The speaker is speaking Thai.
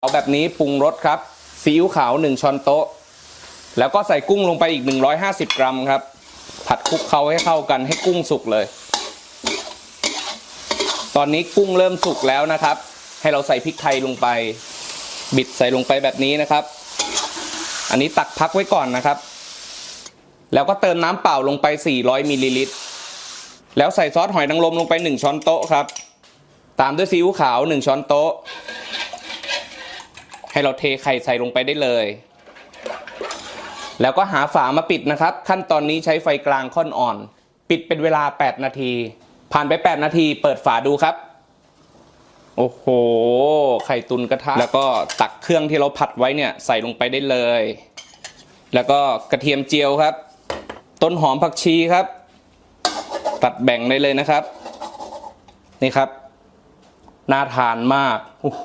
เอาแบบนี้ปรุงรสครับซีอิ๊วขาว 1 ช้อนโต๊ะ แล้วก็ใส่กุ้งลงไปอีก 150 กรัมครับ ผัดคลุกเคล้าให้เข้ากันให้กุ้งสุกเลย ตอนนี้กุ้งเริ่มสุกแล้วนะครับ ให้เราใส่พริกไทยลงไป บิดใส่ลงไปแบบนี้นะครับ อันนี้ตักพักไว้ก่อนนะครับ แล้วก็เติมน้ำเปล่าลงไป 400มิลลิลิตรแล้วใส่ซอสหอยนางรมลงไป 1 ช้อนโต๊ะครับ ตามด้วยซีอิ๊วขาว 1 ช้อนโต๊ะ ให้เราเทไข่ใส่ลงไปได้เลย แล้วก็หาฝามาปิดนะครับ ขั้นตอนนี้ใช้ไฟกลางค่อนอ่อน ปิดเป็นเวลา 8 นาที ผ่านไป 8 นาที เปิดฝาดูครับ โอ้โห ไข่ตุนกระทะ แล้วก็ตักเครื่องที่เราผัดไว้เนี่ยใส่ลงไปได้เลย แล้วก็กระเทียมเจียวครับ ต้นหอมผักชีครับ ตัดแบ่งได้เลยนะครับ นี่ครับน่าทานมาก โอ้โห